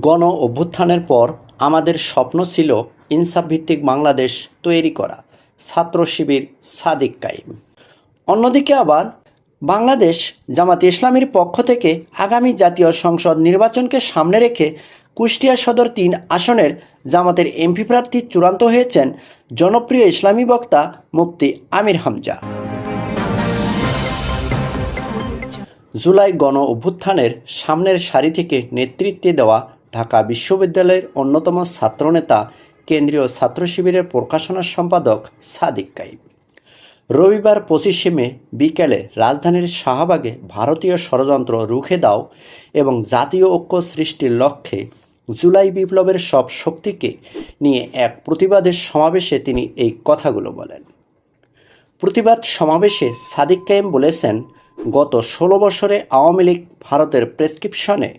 গণ অভ্যুত্থানের পর আমাদের স্বপ্ন ছিল ইনসাফ ভিত্তিক বাংলাদেশ তৈরি করা। ছাত্র শিবির সাদিক কাইম অন্যদিকে আবার বাংলাদেশ জামাত ইসলামীর পক্ষ থেকে আগামী জাতীয় সংসদ নির্বাচনকে সামনে রেখে কুষ্টিয়া সদর তিন আসনের জামাতের এমপি প্রার্থী চূড়ান্ত হয়েছেন জনপ্রিয় ইসলামী বক্তা মুফতি আমির হামজা। জুলাই গণ অভ্যুত্থানের সামনের সারি থেকে নেতৃত্বে দেওয়া ঢাকা বিশ্ববিদ্যালয়ের অন্যতম ছাত্রনেতা, কেন্দ্রীয় ছাত্র শিবিরের প্রকাশনা সম্পাদক সাদিক কাইম। রবিবার পঁচিশে মে বিকেলে রাজধানীর শাহবাগে ভারতীয় ষড়যন্ত্র রুখে দাও এবং জাতীয় ঐক্য সৃষ্টির লক্ষ্যে জুলাই বিপ্লবের সব শক্তিকে নিয়ে এক প্রতিবাদের সমাবেশে তিনি এই কথাগুলো বলেন। প্রতিবাদ সমাবেশে সাদিক কায়েম বলেছেন, গত ষোলো বছরে আওয়ামী লীগ ভারতের প্রেসক্রিপশনে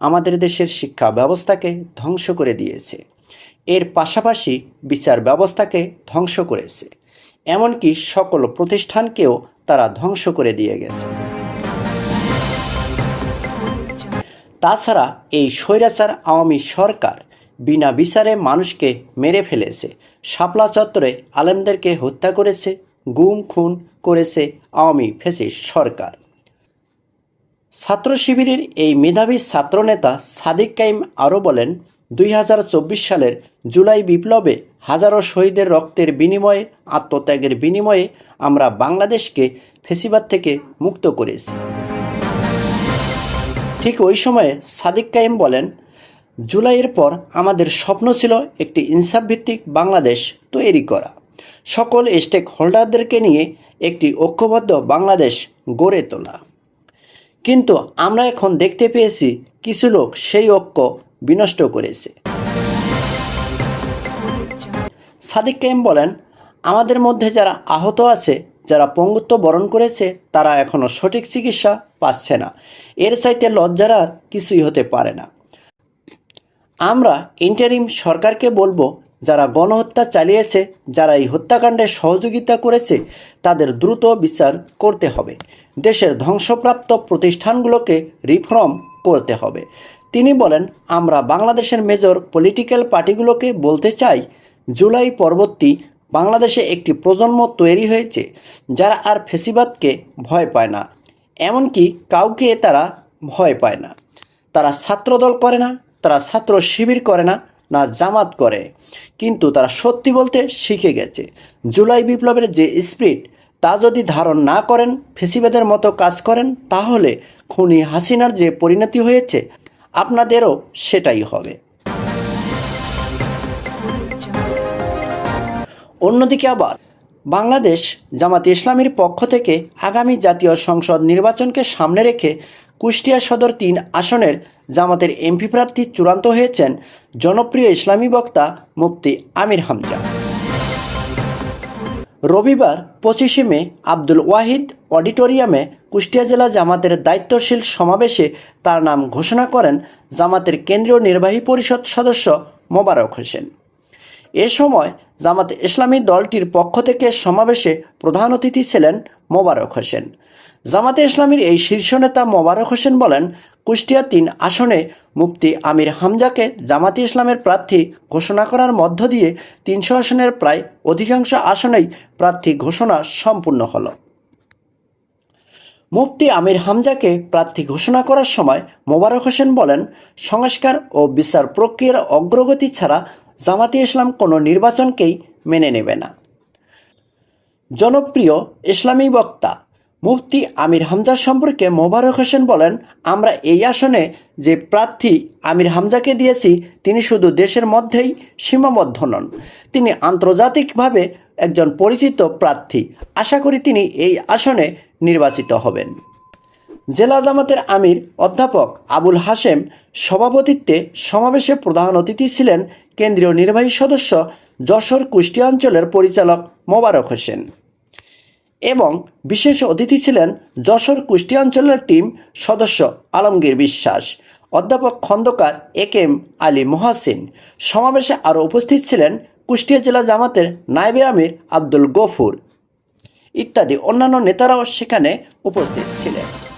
আমাদের দেশের শিক্ষা ব্যবস্থাকে ধ্বংস করে দিয়েছে। এর পাশাপাশি বিচার ব্যবস্থাকে ধ্বংস করেছে। এমনকি সকল প্রতিষ্ঠানকেও তারা ধ্বংস করে দিয়ে গেছে। তাছাড়া এই স্বৈরাচার আওয়ামী সরকার বিনা বিচারে মানুষকে মেরে ফেলেছে। শাপলা চত্বরে আলেমদেরকে হত্যা করেছে, গুম খুন করেছে আওয়ামী ফেসিস সরকার। ছাত্র শিবিরের এই মেধাবী ছাত্রনেতা সাদিক কাইম আরও বলেন, দুই হাজার চব্বিশ সালের জুলাই বিপ্লবে হাজারো শহীদের রক্তের বিনিময়ে, আত্মত্যাগের বিনিময়ে আমরা বাংলাদেশকে ফেসিবাদ থেকে মুক্ত করেছি। ঠিক ওই সময়ে সাদিক কাইম বলেন, জুলাইয়ের পর আমাদের স্বপ্ন ছিল একটি ইনসাফ ভিত্তিক বাংলাদেশ তৈরি করা। সকল স্টেক হোল্ডারদেরকে নিয়ে একটি ঐক্যবদ্ধ বাংলাদেশ গড়ে তোলা। কিন্তু আমরা এখন দেখতে পেয়েছি কিছু লোক সেই ঐক্য বিনষ্ট করেছে। সাদিক কাইম বলেন, আমাদের মধ্যে যারা আহত আছে, যারা পঙ্গুত্ব বরণ করেছে, তারা এখনও সঠিক চিকিৎসা পাচ্ছে না। এর চাইতে লজ্জার আর কিছুই হতে পারে না। আমরা ইন্টারিম সরকারকে বলব যারা গণহত্যা চালিয়েছে, যারা এই হত্যাকাণ্ডে সহযোগিতা করেছে, তাদের দ্রুত বিচার করতে হবে। দেশের ধ্বংসপ্রাপ্ত প্রতিষ্ঠানগুলোকে রিফর্ম করতে হবে। তিনি বলেন, আমরা বাংলাদেশের মেজর পলিটিক্যাল পার্টিগুলোকে বলতে চাই, জুলাই পরবর্তী বাংলাদেশে একটি প্রজন্ম তৈরি হয়েছে, যারা আর ফেসিবাদকে ভয় পায় না, এমনকি কাউকে তারা ভয় পায় না। তারা ছাত্রদল করে না, তারা ছাত্র শিবির করে না না জামাত করে। কিন্তু তারা সত্যি বলতে শিখে গেছে। জুলাই বিপ্লবের যে স্পিরিট তা যদি ধারণ না করেন, ফেসিবাদের মতো কাজ করেন, তাহলে খুনি হাসিনার যে পরিণতি হয়েছে, আপনাদেরও সেটাই হবে। অন্যদিকে আবার, বাংলাদেশ জামাত ইসলামীর পক্ষ থেকে আগামী জাতীয় সংসদ নির্বাচনকে সামনে রেখে কুষ্টিয়া সদর তিন আসনের জামাতের এমপি প্রার্থী চূড়ান্ত হয়েছেন জনপ্রিয় ইসলামী বক্তা মুফতি আমির হামজা। রবিবার পঁচিশে মে আব্দুল ওয়াহিদ অডিটোরিয়ামে কুষ্টিয়া জেলা জামাতের দায়িত্বশীল সমাবেশে তার নাম ঘোষণা করেন জামাতের কেন্দ্রীয় নির্বাহী পরিষদ সদস্য মোবারক হোসেন। এ সময় জামাত ইসলামী দলটির পক্ষ থেকে সমাবেশে প্রধান অতিথি ছিলেন মোবারক হোসেন। জামাতে ইসলামীর এই শীর্ষ নেতা মোবারক হোসেন বলেন, কুষ্টিয়া তিন আসনে মুফতি আমির হামজাকে জামাতে ইসলামের প্রার্থী ঘোষণা করার মধ্য দিয়ে তিনশো আসনের প্রায় অধিকাংশ আসনেই প্রার্থী ঘোষণা সম্পূর্ণ হলো। মুফতি আমির হামজাকে প্রার্থী ঘোষণা করার সময় মোবারক হোসেন বলেন, সংস্কার ও বিচার প্রক্রিয়ার অগ্রগতি ছাড়া জামাতে ইসলাম কোনো নির্বাচনকেই মেনে নেবে না। জনপ্রিয় ইসলামী বক্তা মুফতি আমির হামজা সম্পর্কে মোবারক হোসেন বলেন, আমরা এই আসনে যে প্রার্থী আমির হামজাকে দিয়েছি, তিনি শুধু দেশের মধ্যেই সীমাবদ্ধ নন, তিনি আন্তর্জাতিকভাবে একজন পরিচিত প্রার্থী। আশা করি তিনি এই আসনে নির্বাচিত হবেন। জেলা জামাতের আমির অধ্যাপক আবুল হাশেম সভাপতিত্বে সমাবেশে প্রধান অতিথি ছিলেন কেন্দ্রীয় নির্বাহী সদস্য যশোর কুষ্টিয়া অঞ্চলের পরিচালক মোবারক হোসেন এবং বিশেষ অতিথি ছিলেন যশোর কুষ্টিয়া অঞ্চলের টিম সদস্য আলমগীর বিশ্বাস, অধ্যাপক খন্দকার এ কেম আলী মহাসিন। সমাবেশে আরও উপস্থিত ছিলেন কুষ্টিয়া জেলা জামাতের নায়েবে আমির আব্দুল গফুর ইত্যাদি অন্যান্য নেতারাও সেখানে উপস্থিত ছিলেন।